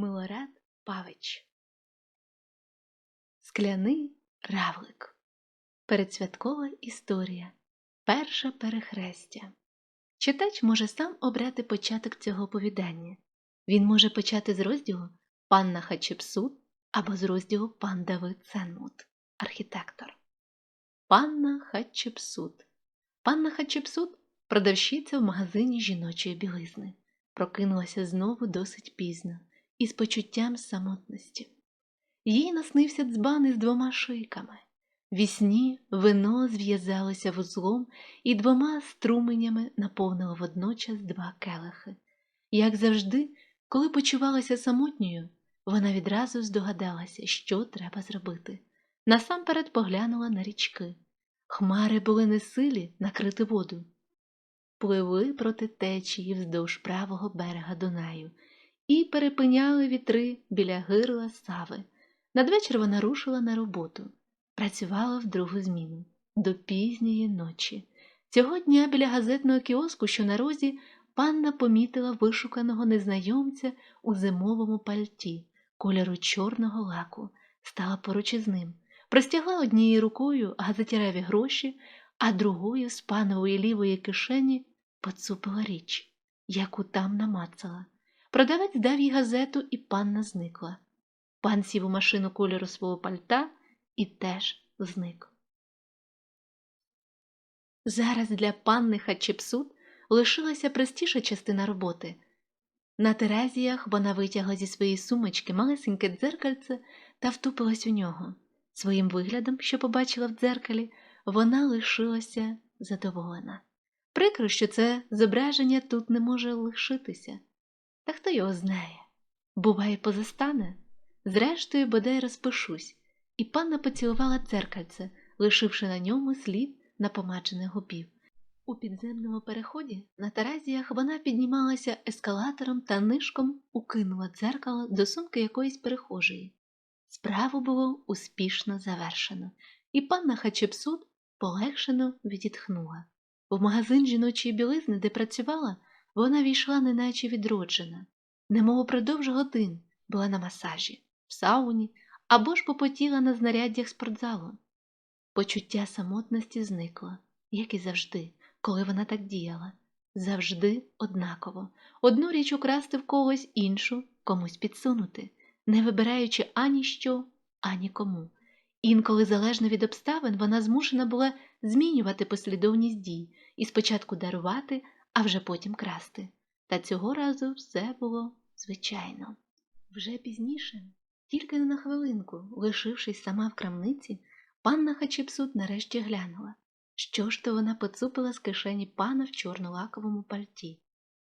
Милорад Павич Скляний равлик Передсвяткова історія Перше перехрестя Читач може сам обрати початок цього оповідання. Він може почати з розділу Панна Хачепсут або з розділу Пан Давид Ценмут, архітектор. Панна Хачепсут Панна Хачепсут продавщиця в магазині жіночої білизни. Прокинулася знову досить пізно із почуттям самотності. Їй наснився дзбан із двома шийками. Вісні вино зв'язалося вузлом і двома струменями наповнило водночас два келихи. Як завжди, коли почувалася самотньою, вона відразу здогадалася, що треба зробити. Насамперед поглянула на річки. Хмари були несилі накрити воду. Пливли проти течії вздовж правого берега Дунаю і перепиняли вітри біля гирла сави. Надвечір вона рушила на роботу, працювала в другу зміну до пізньої ночі. Цього дня біля газетного кіоску, що на розі, панна помітила вишуканого незнайомця у зимовому пальті, кольору чорного лаку, стала поруч із ним, простягла однією рукою газетяреві гроші, а другою з панової лівої кишені поцупила річ, яку там намацала. Продавець дав їй газету, і панна зникла. Пан сів у машину кольору свого пальта і теж зник. Зараз для панни Хачепсут лишилася простіша частина роботи. На терезіях вона витягла зі своєї сумочки малесеньке дзеркальце та втупилась у нього. Своїм виглядом, що побачила в дзеркалі, вона лишилася задоволена. Прикро, що це зображення тут не може лишитися. Та хто його знає? Буває, позастане. Зрештою, бодай розпишусь, і панна поцілувала дзеркальце, лишивши на ньому слід напомаджених губів. У підземному переході на таразіях вона піднімалася ескалатором та нишком укинула дзеркало до сумки якоїсь перехожої. Справу було успішно завершено, і панна Хачепсут полегшено відітхнула. В магазин жіночої білизни, де працювала, вона війшла неначе відроджена, немов упродовж годин була на масажі, в сауні або ж попотіла на знаряддях спортзалу. Почуття самотності зникло, як і завжди, коли вона так діяла. Завжди однаково. Одну річ украсти в когось іншу, комусь підсунути, не вибираючи ані що, ані кому. Інколи, залежно від обставин, вона змушена була змінювати послідовність дій і спочатку дарувати, а вже потім красти. Та цього разу все було звичайно. Вже пізніше, тільки на хвилинку, лишившись сама в крамниці, панна Хачепсут нарешті глянула, що ж то вона поцупила з кишені пана в чорнолаковому пальті.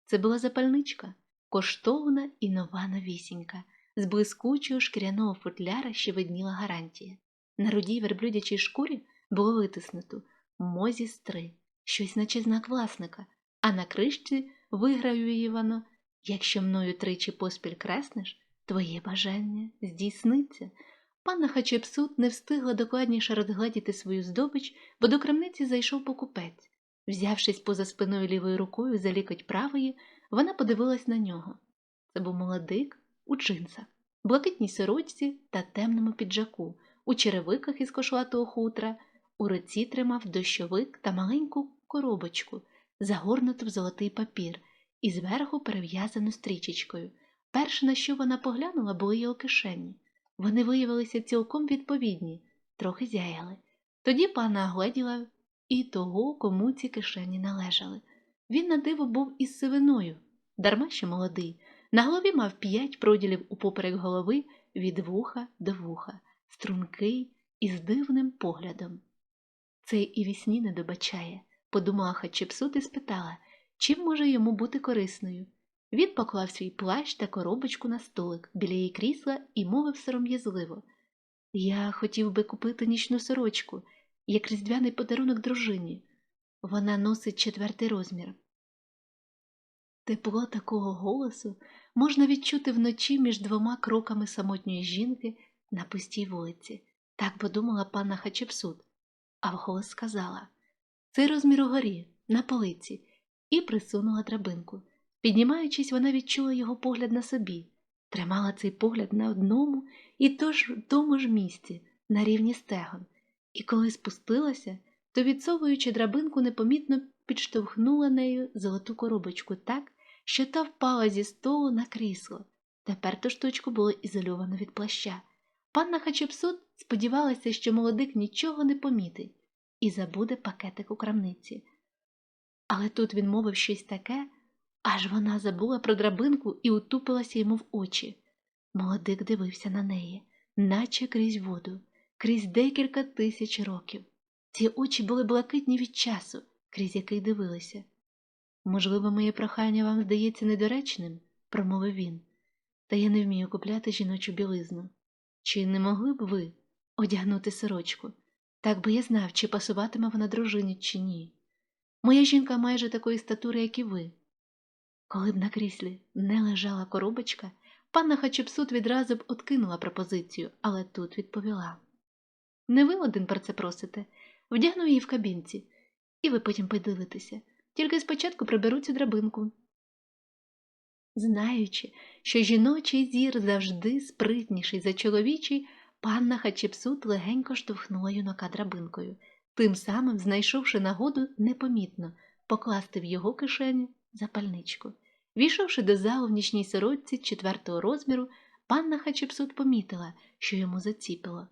Це була запальничка, коштовна і нова новісінька, з блискучого шкіряного футляра ще видніла гарантія. На рудій верблюдячій шкурі було витиснуто Мозіс 3, щось наче знак власника, а на кришці вигравювано якщо мною тричі поспіль креснеш, твоє бажання здійсниться. Панна Хачепсут не встигла докладніше розгледіти свою здобич, бо до крамниці зайшов покупець. Взявшись поза спиною лівою рукою за лікоть правої, вона подивилась на нього. Це був молодик у джинсах, блакитній сорочці та темному піджаку, у черевиках із кошлатого хутра, у руці тримав дощовик та маленьку коробочку, загорнуту в золотий папір, і зверху перев'язану стрічечкою. Перше, на що вона поглянула, були його кишені. Вони виявилися цілком відповідні, трохи зяяли. Тоді пана огледіла і того, кому ці кишені належали. Він на диво був із сивиною, дарма що молодий. На голові мав п'ять проділів упоперек голови від вуха до вуха, стрункий і з дивним поглядом. Цей і вісні не добачає, подумала Хачепсут і спитала, чим може йому бути корисною. Він поклав свій плащ та коробочку на столик біля її крісла і мовив сором'язливо Я хотів би купити нічну сорочку, як різдвяний подарунок дружині. Вона носить четвертий розмір. Тепло такого голосу можна відчути вночі між двома кроками самотньої жінки на пустій вулиці, так подумала панна Хачепсут, а вголос сказала Цей розмір угорі, на полиці, і присунула драбинку. Піднімаючись, вона відчула його погляд на собі. тримала цей погляд на одному і тож, тому ж місці, на рівні стегон, і коли спустилася, то, відсовуючи драбинку, непомітно підштовхнула нею золоту коробочку так, що та впала зі столу на крісло. Тепер ту штучку було ізольовано від плаща. Панна Хачепсут сподівалася, що молодик нічого не помітить і забуде пакетик у крамниці. Але тут він мовив щось таке, аж вона забула про драбинку і утупилася йому в очі. Молодик дивився на неї, наче крізь воду, крізь декілька тисяч років. Ці очі були блакитні від часу, крізь який дивилися. Можливо, моє прохання вам здається недоречним, промовив він, та я не вмію купляти жіночу білизну. Чи не могли б ви одягнути сорочку? Так би я знав, чи пасуватиме вона дружині, чи ні. Моя жінка майже такої статури, як і ви. Коли б на кріслі не лежала коробочка, панна Хачепсут відразу б откинула пропозицію, але тут відповіла Не ви один про це просите, вдягну її в кабінці, і ви потім подивитеся, тільки спочатку приберу цю драбинку. Знаючи, що жіночий зір завжди спритніший за чоловічий, панна Хачепсут легенько штовхнула юнака драбинкою, тим самим знайшовши нагоду непомітно покласти в його кишеню запальничку. Війшовши до залу в нічній сорочці четвертого розміру, панна Хачепсут помітила, що йому заціпило.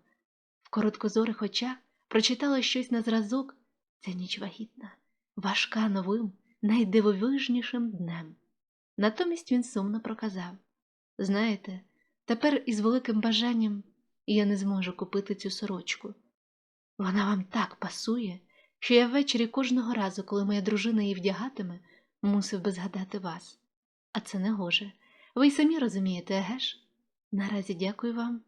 В короткозорих очах прочитала щось на зразок ця ніч вагітна, важка новим, найдивовижнішим днем. Натомість він сумно проказав Знаєте, тепер із великим бажанням я не зможу купити цю сорочку. Вона вам так пасує, що я ввечері кожного разу, коли моя дружина її вдягатиме, мусив би згадати вас. А це не гоже. Ви й самі розумієте, еге ж? Наразі дякую вам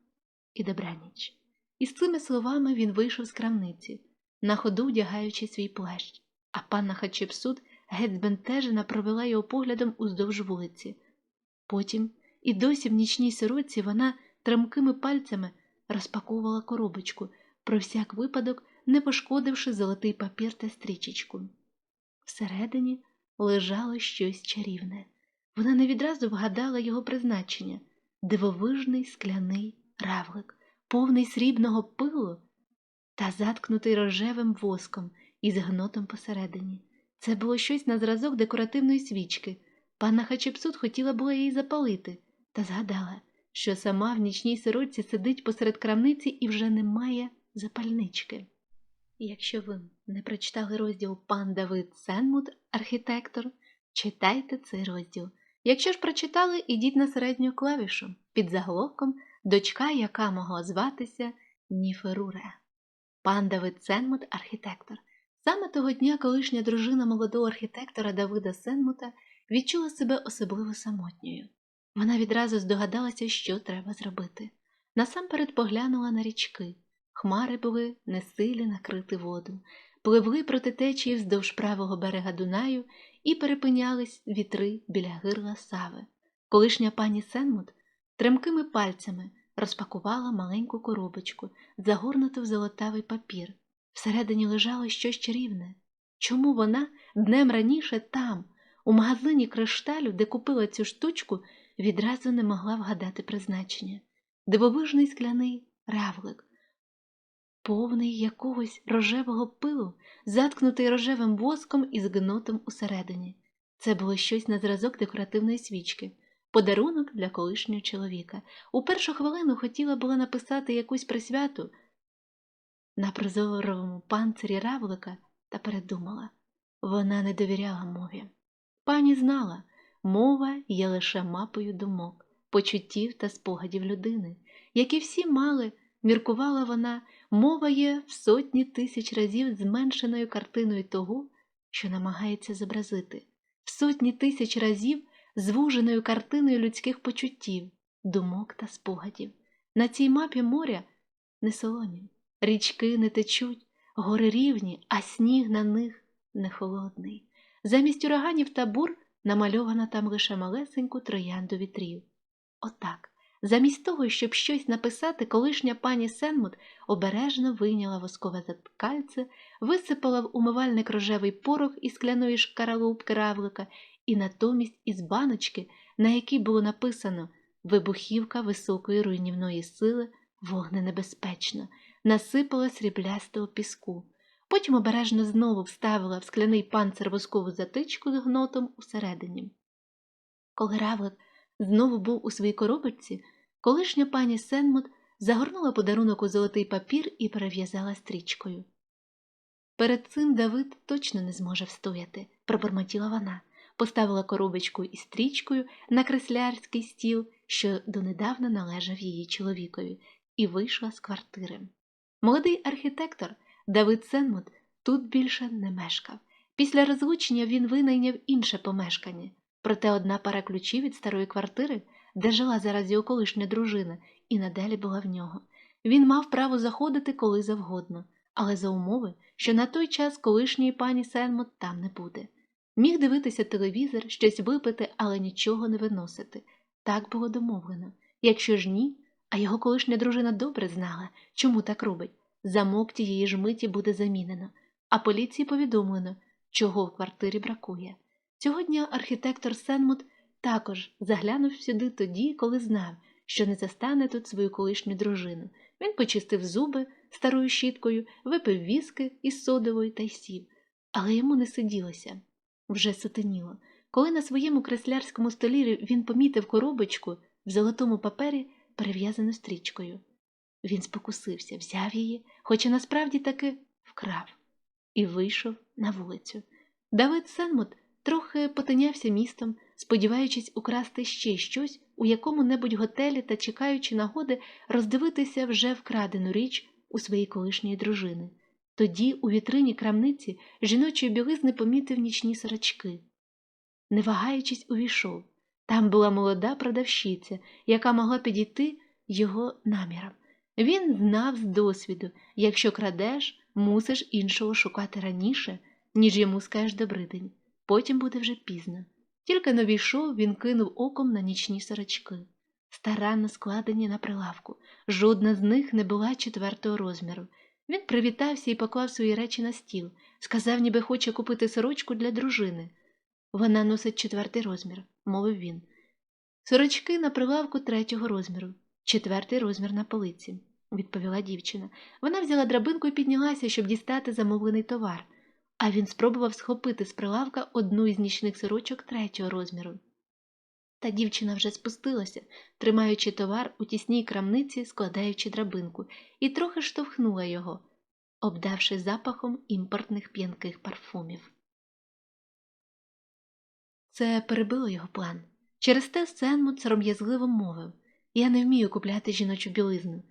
і добраніч. І з цими словами він вийшов з крамниці, на ходу вдягаючи свій плащ, а панна Хачепсут геть збентежена провела його поглядом уздовж вулиці. Потім, і досі в нічній сороці, вона тремкими пальцями розпаковувала коробочку, про всяк випадок, не пошкодивши золотий папір та стрічечку. Всередині лежало щось чарівне. Вона не відразу вгадала його призначення дивовижний скляний равлик, повний срібного пилу та заткнутий рожевим воском із гнотом посередині. Це було щось на зразок декоративної свічки. Панна Хачепсут хотіла було її запалити, та згадала, що сама в нічній сорочці сидить посеред крамниці і вже немає запальнички. Якщо ви не прочитали розділ Пан Давид Сенмут, архітектор, читайте цей розділ. Якщо ж прочитали, ідіть на середню клавішу під заголовком Дочка, яка могла зватися Ніферуре. Пан Давид Сенмут, архітектор. Саме того дня колишня дружина молодого архітектора Давида Сенмута відчула себе особливо самотньою. Вона відразу здогадалася, що треба зробити. Насамперед поглянула на річки. Хмари були несилі накрити воду, пливли проти течії вздовж правого берега Дунаю і перепинялись вітри біля гирла сави. Колишня пані Сенмут тремкими пальцями розпакувала маленьку коробочку, загорнуту в золотавий папір. Всередині лежало щось чарівне. Чому вона днем раніше там, у магазині кришталю, де купила цю штучку, відразу не могла вгадати призначення? Дивовижний скляний равлик, повний якогось рожевого пилу, заткнутий рожевим воском і згнотом усередині. Це було щось на зразок декоративної свічки, подарунок для колишнього чоловіка. У першу хвилину хотіла була написати якусь присвяту на прозоровому панцирі равлика та передумала вона не довіряла мові. Пані знала, мова є лише мапою думок, почуттів та спогадів людини, які всі мали, міркувала вона, мова є в сотні тисяч разів зменшеною картиною того, що намагається зобразити, в сотні тисяч разів звуженою картиною людських почуттів, думок та спогадів. На цій мапі моря не солоні. Річки не течуть, гори рівні, а сніг на них не холодний. Замість ураганів та бур намальована там лише малесеньку троянду вітрів. Отак, замість того, щоб щось написати, колишня пані Сенмут обережно вийняла воскове заткальце, висипала в умивальник рожевий порох із скляної шкаралупки равлика і натомість із баночки, на якій було написано Вибухівка високої руйнівної сили вогненебезпечна, насипала сріблястого піску. Потім обережно знову вставила в скляний панцир воскову затичку з гнотом усередині. Коли Равлик знову був у своїй коробочці, колишня пані Сенмут загорнула подарунок у золотий папір і перев'язала стрічкою. Перед цим Давид точно не зможе встояти, пробормотіла вона, поставила коробочку із стрічкою на креслярський стіл, що донедавна належав її чоловікові, і вийшла з квартири. Молодий архітектор Давид Сенмут тут більше не мешкав. Після розлучення він винайняв інше помешкання, проте одна пара ключів від старої квартири, де жила зараз його колишня дружина, і надалі була в нього. Він мав право заходити коли завгодно, але за умови, що на той час колишньої пані Сенмут там не буде. Міг дивитися телевізор, щось випити, але нічого не виносити. Так було домовлено. Якщо ж ні, а його колишня дружина добре знала, чому так робить. Замок тієї ж миті буде замінено, а поліції повідомлено, чого в квартирі бракує. Цього дня архітектор Сенмут також заглянув сюди тоді, коли знав, що не застане тут свою колишню дружину. Він почистив зуби старою щіткою, випив віски із содовою та й сів, але йому не сиділося. Вже сутеніло. Коли на своєму креслярському столі він помітив коробочку в золотому папері, перев'язану стрічкою. Він спокусився, взяв її, хоча насправді таки вкрав, і вийшов на вулицю. Давид Сенмут трохи потинявся містом, сподіваючись украсти ще щось у якому-небудь готелі та чекаючи нагоди роздивитися вже вкрадену річ у своїй колишньої дружини. Тоді у вітрині крамниці жіночої білизни помітив нічні сорочки. Не вагаючись, увійшов. Там була молода продавщиця, яка могла підійти його намірам. Він знав з досвіду якщо крадеш, мусиш іншого шукати раніше, ніж йому скажеш добридень. Потім буде вже пізно. Тільки не війшов, він кинув оком на нічні сорочки, старанно складені на прилавку. Жодна з них не була четвертого розміру. Він привітався і поклав свої речі на стіл, сказав, ніби хоче купити сорочку для дружини. Вона носить четвертий розмір, мовив він. Сорочки на прилавку третього розміру, четвертий розмір на полиці, відповіла дівчина. Вона взяла драбинку і піднялася, щоб дістати замовлений товар, а він спробував схопити з прилавка одну із нічних сорочок третього розміру. Та дівчина вже спустилася, тримаючи товар у тісній крамниці, складаючи драбинку, і трохи штовхнула його, обдавши запахом імпортних п'янких парфумів. Це перебило його план. Через те Сенмут сором'язливо мовив Я не вмію купляти жіночу білизну.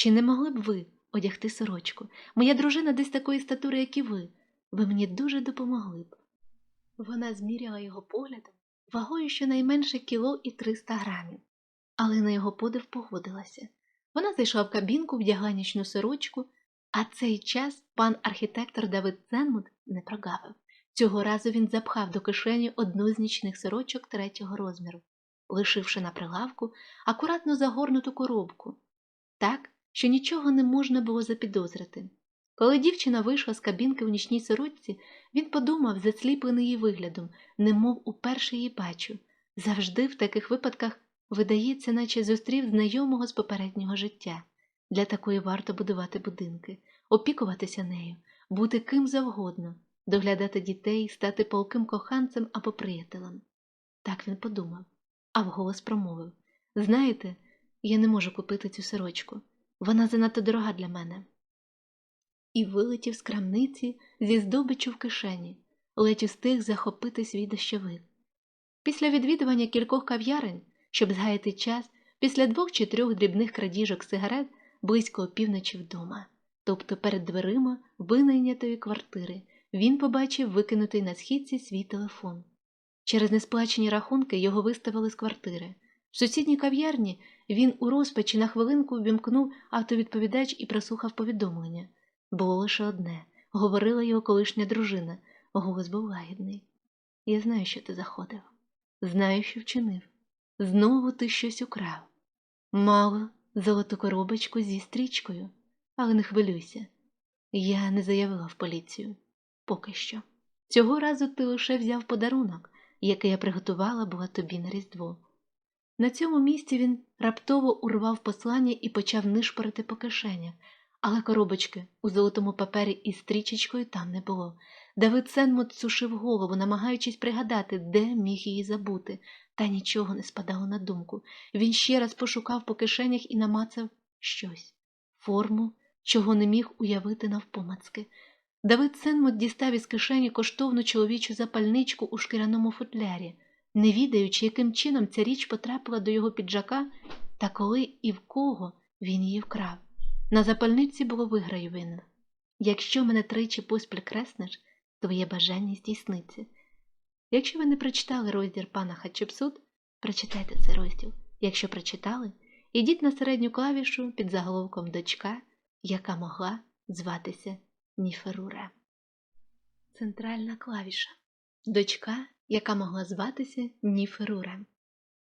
Чи не могли б ви одягти сорочку? Моя дружина десь такої статури, як і ви. Ви мені дуже допомогли б. Вона зміряла його поглядом, вагою щонайменше кіло і триста грамів, але на його подив погодилася. Вона зайшла в кабінку, вдягла нічну сорочку, а цей час пан архітектор Давид Ценмут не прогавив. Цього разу він запхав до кишені одну з нічних сорочок третього розміру, лишивши на прилавку акуратно загорнуту коробку, так, що нічого не можна було запідозрити. Коли дівчина вийшла з кабінки в нічній сорочці, він подумав, засліплений її виглядом, немов уперше її бачу. Завжди в таких випадках видається, наче зустрів знайомого з попереднього життя. Для такої варто будувати будинки, опікуватися нею, бути ким завгодно, доглядати дітей, стати полким коханцем або приятелем. Так він подумав, а вголос промовив Знаєте, я не можу купити цю сорочку. Вона занадто дорога для мене і вилетів з крамниці зі здобичу в кишені, ледь устиг захопити свій дощовик. Після відвідування кількох кав'ярень, щоб згаяти час, після двох чи трьох дрібних крадіжок сигарет близько опівночі вдома, тобто перед дверима винайнятої квартири, він побачив викинутий на східці свій телефон. Через несплачені рахунки його виставили з квартири. В сусідній кав'ярні він у розпачі на хвилинку ввімкнув автовідповідач і прослухав повідомлення. Було лише одне говорила його колишня дружина, голос був лагідний. Я знаю, що ти заходив, знаю, що вчинив. Знову ти щось украв. Мало золоту коробочку зі стрічкою, але не хвилюйся. Я не заявила в поліцію поки що. Цього разу ти лише взяв подарунок, який я приготувала була тобі на Різдво. На цьому місці він раптово урвав послання і почав нишпорити по кишенях, але коробочки у золотому папері із стрічечкою там не було. Давид Сенмут сушив голову, намагаючись пригадати, де міг її забути, та нічого не спадало на думку. Він ще раз пошукав по кишенях і намацав щось форму, чого не міг уявити навпомацки. Давид Сенмут дістав із кишені коштовну чоловічу запальничку у шкіряному футлярі, не відаючи, яким чином ця річ потрапила до його піджака та коли і в кого він її вкрав. На запальниці було вигравіно. Якщо мене тричі поспіль креснеш, твоє бажання здійсниться. Якщо ви не прочитали розділ пана Хатчепсут, прочитайте цей розділ. Якщо прочитали, ідіть на середню клавішу під заголовком дочка, яка могла зватися Ніферура. Центральна клавіша. Дочка, яка могла зватися Ніферура.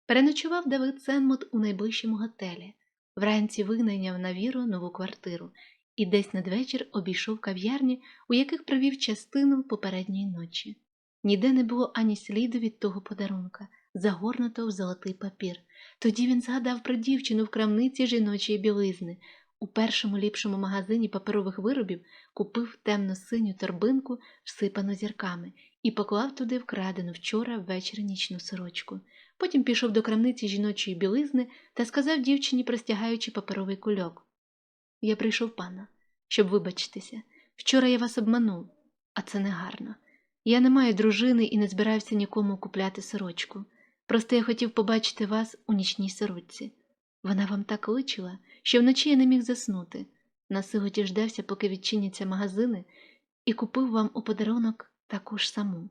Переночував Давид Сенмут у найближчому готелі. Вранці винайняв на віру нову квартиру і десь надвечір обійшов кав'ярні, у яких провів частину попередньої ночі. Ніде не було ані сліду від того подарунка, загорнутого в золотий папір. Тоді він згадав про дівчину в крамниці жіночої білизни. У першому ліпшому магазині паперових виробів купив темно-синю торбинку, всипану зірками, і поклав туди вкрадену вчора ввечері нічну сорочку. Потім пішов до крамниці жіночої білизни та сказав дівчині, простягаючи паперовий кульок. Я прийшов, пана, щоб вибачитися. Вчора я вас обманув, а це негарно. Я не маю дружини і не збирався нікому купляти сорочку. Просто я хотів побачити вас у нічній сорочці. Вона вам так личила, що вночі я не міг заснути. На силу діждався, поки відчиняться магазини, і купив вам у подарунок таку ж саму.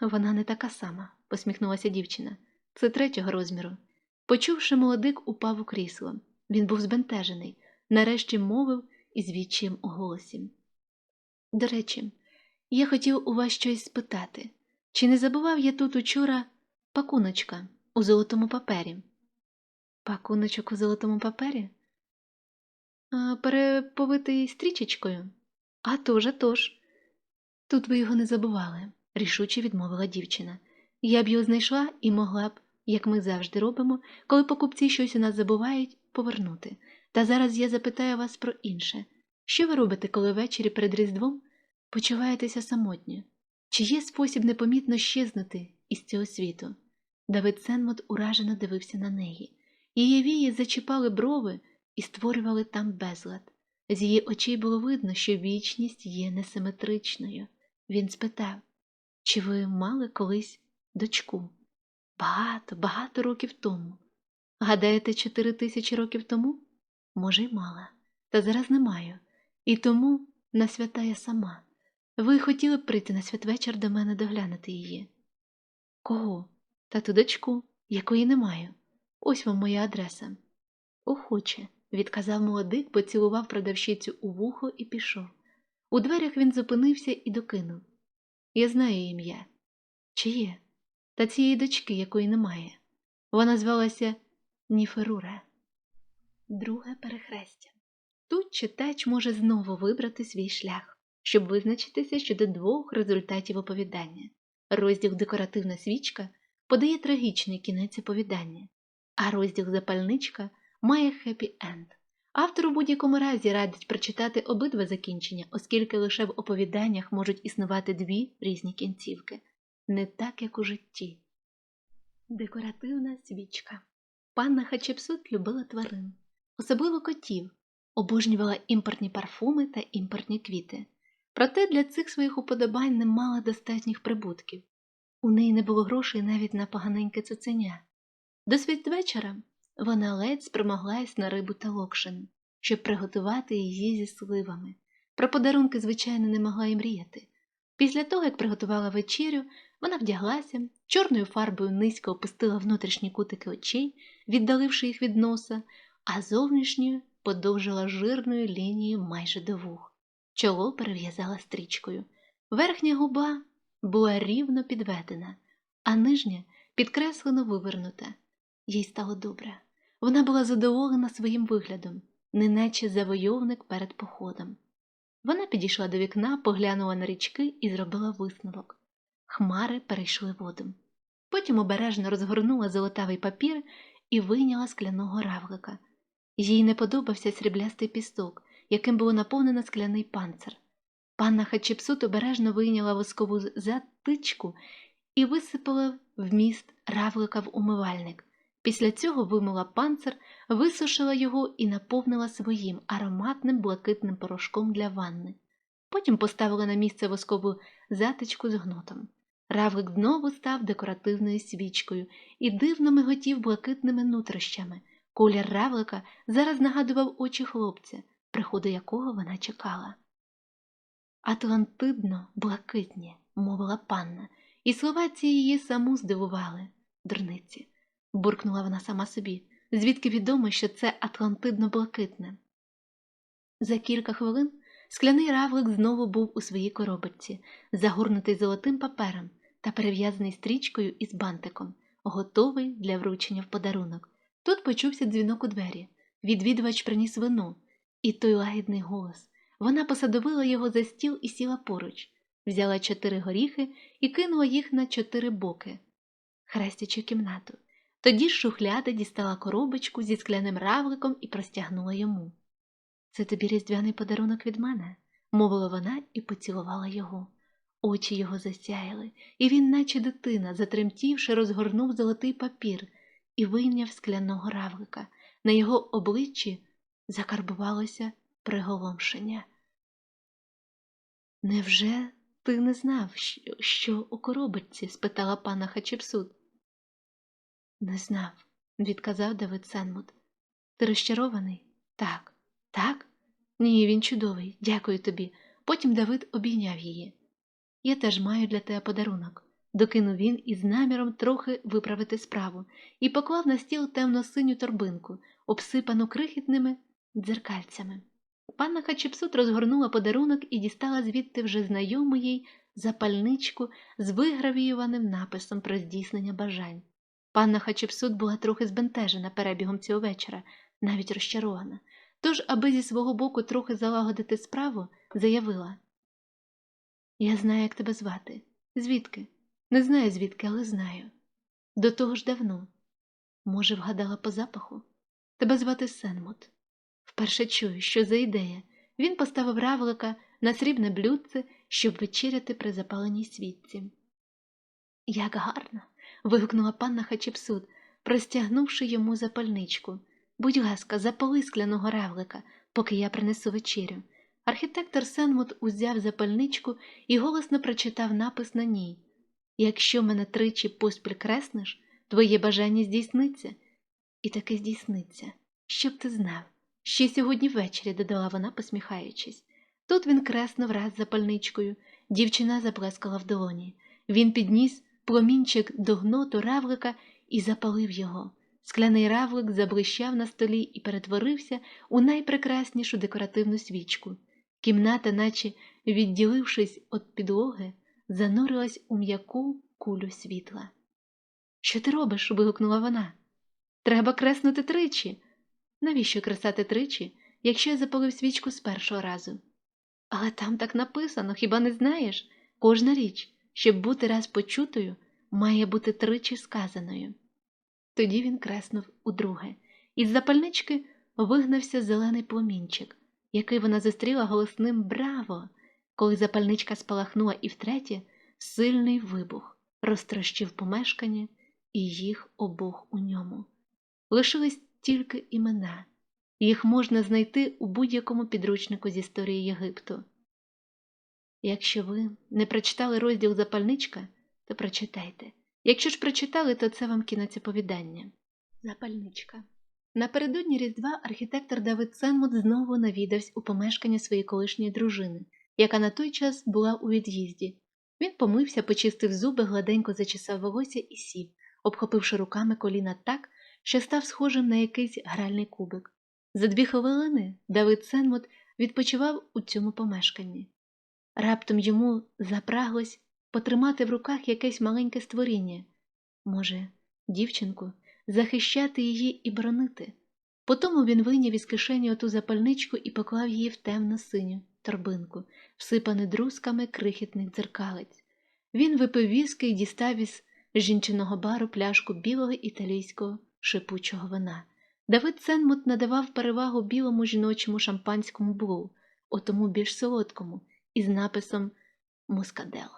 Вона не така сама, посміхнулася дівчина. Це третього розміру. Почувши, молодик упав у крісло. Він був збентежений, нарешті мовив із відчаєм у голосі. До речі, я хотів у вас щось спитати. Чи не забував я тут учора пакуночка у золотому папері? Пакуночок у золотому папері? А, переповитий стрічечкою? А тож, а тож. Тут ви його не забували, рішуче відмовила дівчина. Я б його знайшла і могла б, як ми завжди робимо, коли покупці щось у нас забувають, повернути. Та зараз я запитаю вас про інше. Що ви робите, коли ввечері перед Різдвом почуваєтеся самотньо? Чи є спосіб непомітно щезнути із цього світу? Давид Сенмот уражено дивився на неї. Її вії зачіпали брови і створювали там безлад. З її очей було видно, що вічність є несиметричною. Він спитав, чи ви мали колись дочку? Багато, багато років тому. Гадаєте, чотири тисячі років тому? Може, й мала, та зараз не маю. І тому на свята я сама. Ви хотіли б прийти на святвечір до мене доглянути її? Кого? Та ту дочку, якої не маю. Ось вам моя адреса. Охоче, відказав молодик, поцілував продавщицю у вухо і пішов. У дверях він зупинився і докинув. Я знаю ім'я. Чиє? Та цієї дочки, якої немає. Вона звалася Ніферура. Друге перехрестя. Тут читач може знову вибрати свій шлях, щоб визначитися щодо двох результатів оповідання. Розділ Декоративна свічка подає трагічний кінець оповідання, а розділ Запальничка має хеппі-енд. Автор у будь-якому разі радить прочитати обидва закінчення, оскільки лише в оповіданнях можуть існувати дві різні кінцівки, не так, як у житті. Декоративна свічка. Панна Хачепсут любила тварин, особливо котів, обожнювала імпортні парфуми та імпортні квіти. Проте для цих своїх уподобань не мала достатніх прибутків. У неї не було грошей навіть на поганеньке цуценя. До святвечора вона ледь спромоглась на рибу та локшин, щоб приготувати її зі сливами. Про подарунки, звичайно, не могла й мріяти. Після того, як приготувала вечерю, вона вдяглася, чорною фарбою низько опустила внутрішні кутики очей, віддаливши їх від носа, а зовнішньою подовжила жирною лінією майже до вух. Чоло перев'язала стрічкою. Верхня губа була рівно підведена, а нижня підкреслено вивернута. Їй стало добре. Вона була задоволена своїм виглядом, неначе завойовник перед походом. Вона підійшла до вікна, поглянула на річки і зробила висновок. Хмари перейшли воду. Потім обережно розгорнула золотавий папір і вийняла скляного равлика. Їй не подобався сріблястий пісток, яким було наповнено скляний панцир. Панна Хачепсут обережно вийняла воскову затичку і висипала вміст равлика в умивальник. Після цього вимила панцир, висушила його і наповнила своїм ароматним блакитним порошком для ванни. Потім поставила на місце воскову затичку з гнотом. Равлик знову став декоративною свічкою і дивно миготів блакитними нутрощами. Колір равлика зараз нагадував очі хлопця, приходу якого вона чекала. Атлантидно блакитні, мовила панна, і слова ці її саму здивували, дурниці. Буркнула вона сама собі, звідки відомо, що це атлантидно блакитне. За кілька хвилин скляний равлик знову був у своїй коробочці, загорнутий золотим папером та перев'язаний стрічкою із бантиком, готовий для вручення в подарунок. Тут почувся дзвінок у двері. Відвідувач приніс вино, і той лагідний голос. Вона посадовила його за стіл і сіла поруч, взяла чотири горіхи і кинула їх на чотири боки, хрестячи кімнату. Тоді з шухляди дістала коробочку зі скляним равликом і простягнула йому. Це тобі різдвяний подарунок від мене, мовила вона і поцілувала його. Очі його засяяли, і він, наче дитина, затремтівши, розгорнув золотий папір і вийняв скляного равлика. На його обличчі закарбувалося приголомшення. Невже ти не знав, що у коробочці? спитала пана Хачепсут. Не знав, відказав Давид Сенмут. Ти розчарований? Так, так? Ні, він чудовий, дякую тобі. Потім Давид обійняв її. Я теж маю для тебе подарунок, докинув він із наміром трохи виправити справу, і поклав на стіл темно-синю торбинку, обсипану крихітними дзеркальцями. Панна Хачепсут розгорнула подарунок і дістала звідти вже знайому їй запальничку з вигравіюваним написом про здійснення бажань. Панна Хачепсут була трохи збентежена перебігом цього вечора, навіть розчарована. Тож, аби зі свого боку трохи залагодити справу, заявила Я знаю, як тебе звати. Звідки? Не знаю звідки, але знаю. До того ж давно. Може, вгадала по запаху? Тебе звати Сенмут. Вперше чую, що за ідея. Він поставив равлика на срібне блюдце, щоб вечеряти при запаленій світці. Як гарно. Вигукнула панна Хачепсут, простягнувши йому запальничку. Будь ласка, запали скляного равлика, поки я принесу вечерю. Архітектор Сенмут узяв запальничку і голосно прочитав напис на ній Якщо мене тричі поспіль креснеш, твоє бажання здійсниться. І таки здійсниться, щоб ти знав. Ще сьогодні ввечері, додала вона, посміхаючись. Тут він креснув раз запальничкою, дівчина заплескала в долоні. Він підніс пломінчик до гноту равлика і запалив його. Скляний равлик заблищав на столі і перетворився у найпрекраснішу декоративну свічку. Кімната, наче відділившись від підлоги, занурилась у м'яку кулю світла. Що ти робиш? вигукнула вона. Треба креснути тричі. Навіщо кресати тричі, якщо я запалив свічку з першого разу? Але там так написано, хіба не знаєш? Кожна річ, щоб бути раз почутою, має бути тричі сказаною. Тоді він креснув удруге. Із запальнички вигнався зелений пломінчик, який вона зустріла голосним Браво! Коли запальничка спалахнула і втретє, сильний вибух розтрощив помешкання і їх обох у ньому. Лишились тільки імена, їх можна знайти у будь-якому підручнику з історії Єгипту. Якщо ви не прочитали розділ запальничка, то прочитайте. Якщо ж прочитали, то це вам кінець оповідання. Запальничка. Напередодні Різдва архітектор Давид Сенмут знову навідався у помешкання своєї колишньої дружини, яка на той час була у від'їзді. Він помився, почистив зуби, гладенько зачесав волосся і сів, обхопивши руками коліна так, що став схожим на якийсь гральний кубик. За дві хвилини Давид Сенмут відпочивав у цьому помешканні. Раптом йому запраглось потримати в руках якесь маленьке створіння, може, дівчинку, захищати її і боронити. Потому він вийняв із кишені оту запальничку і поклав її в темно синю торбинку, всипану друзками крихітних дзеркалець. Він випив віски і дістав із жінчиного бару пляшку білого італійського шипучого вина. Давид Сенмут надавав перевагу білому жіночому шампанському блу, отому більш солодкому, із написом Мускадел,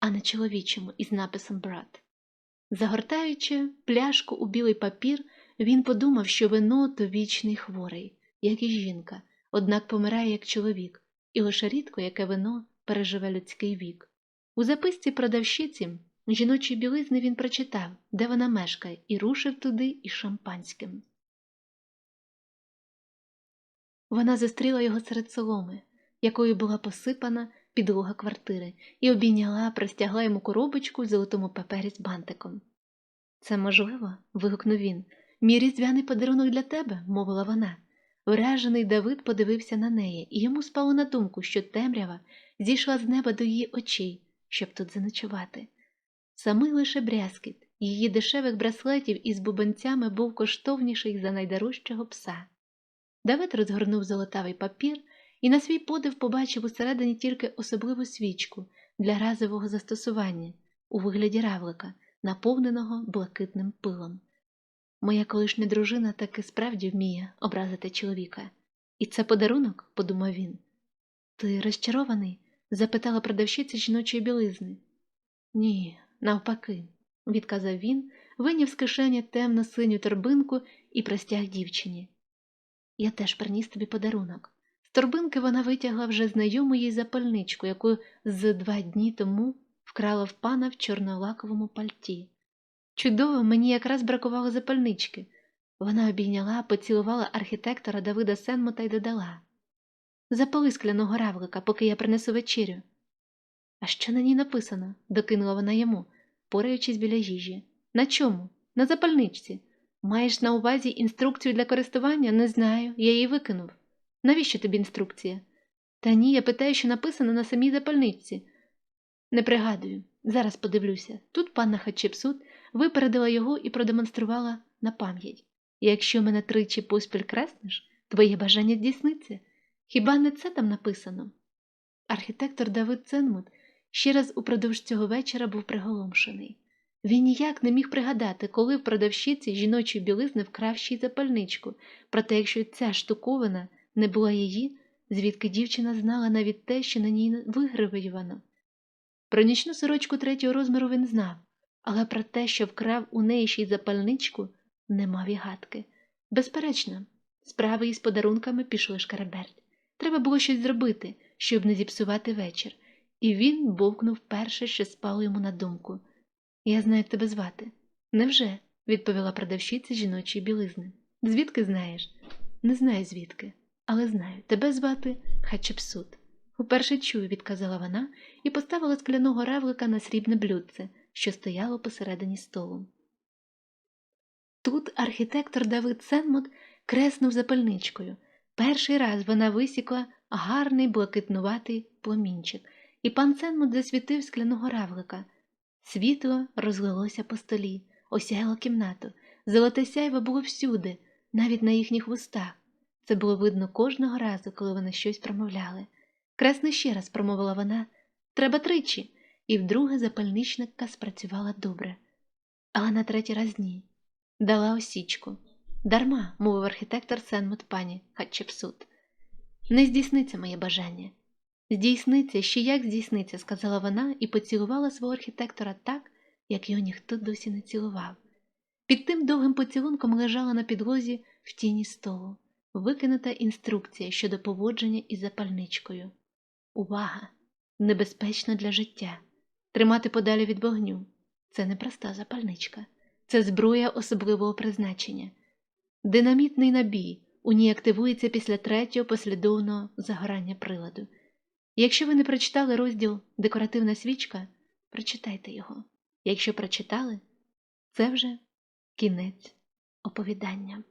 а не чоловічому із написом Брат. Загортаючи пляшку у білий папір, він подумав, що вино то вічний хворий, як і жінка, однак помирає як чоловік, і лише рідко яке вино переживе людський вік. У записці продавщиці жіночої білизни він прочитав, де вона мешкає, і рушив туди із шампанським. Вона зустріла його серед соломи, якою була посипана підлога квартири, і обійняла, простягла йому коробочку в золотому папері з бантиком. Це можливо? вигукнув він. Мій різдвяний подарунок для тебе, мовила вона. Вражений Давид подивився на неї, і йому спало на думку, що темрява зійшла з неба до її очей, щоб тут заночувати. Самий лише брязкіт її дешевих браслетів із бубенцями був коштовніший за найдорожчого пса. Давид розгорнув золотавий папір і на свій подив побачив усередині тільки особливу свічку для разового застосування у вигляді равлика, наповненого блакитним пилом. Моя колишня дружина таки справді вміє образити чоловіка. І це подарунок, подумав він. Ти розчарований? запитала продавщиця жіночої білизни. Ні, навпаки, відказав він, виняв з кишені темно синю торбинку і простяг дівчині. Я теж приніс тобі подарунок. Торбинки вона витягла вже знайому їй запальничку, яку з два дні тому вкрала в пана в чорнолаковому пальті. Чудово, мені якраз бракувало запальнички. Вона обійняла, поцілувала архітектора Давида Сенмута й додала Запали скляного равлика, поки я принесу вечерю. А що на ній написано? докинула вона йому, пораючись біля їжі. На чому? На запальничці. Маєш на увазі інструкцію для користування? Не знаю, я її викинув. Навіщо тобі інструкція? Та ні, я питаю, що написано на самій запальничці. Не пригадую, зараз подивлюся. Тут панна Хатчепсут випередила його і продемонструвала на пам'ять. Якщо мене тричі поспіль креснеш, твоє бажання здійсниться. Хіба не це там написано? Архітектор Давид Ценмут ще раз упродовж цього вечора був приголомшений. Він ніяк не міг пригадати, коли в продавщиці жіночої білизни вкрав ще запальничку, проте якщо ця штуковина не була її, звідки дівчина знала навіть те, що на ній вигравіювано. Про нічну сорочку третього розміру він знав, але про те, що вкрав у неї ще й запальничку, не мав і гадки. Безперечно, справи із подарунками пішли шкараберть. Треба було щось зробити, щоб не зіпсувати вечір, і він бовкнув перше, що спало йому на думку. Я знаю, як тебе звати. Невже? відповіла продавщиця жіночої білизни. Звідки знаєш? Не знаю звідки, але знаю, тебе звати Хачепсут. Уперше чую, відказала вона і поставила скляного равлика на срібне блюдце, що стояло посередині столу. Тут архітектор Давид Сенмут креснув запальничкою. Перший раз вона висікла гарний блакитнуватий пломінчик, і пан Сенмут засвітив скляного равлика. Світло розлилося по столі, осяяло кімнату. Золоте сяйво було всюди, навіть на їхніх вустах. Це було видно кожного разу, коли вони щось промовляли. Кресне ще раз промовила вона треба тричі, і вдруге запальничника спрацювала добре. Але на третій раз ні. Дала осічку. Дарма, мовив архітектор Сенмут пані Хатчепсут. Не здійсниться моє бажання. Здійсниться, ще як здійсниться, сказала вона і поцілувала свого архітектора так, як його ніхто досі не цілував. Під тим довгим поцілунком лежала на підлозі в тіні столу, викинута інструкція щодо поводження із запальничкою. Увага! Небезпечно для життя. Тримати подалі від вогню. Це не проста запальничка, це зброя особливого призначення. Динамітний набій у ній активується після третього послідовного загорання приладу. Якщо ви не прочитали розділ Декоративна свічка, прочитайте його. Якщо прочитали, це вже кінець оповідання.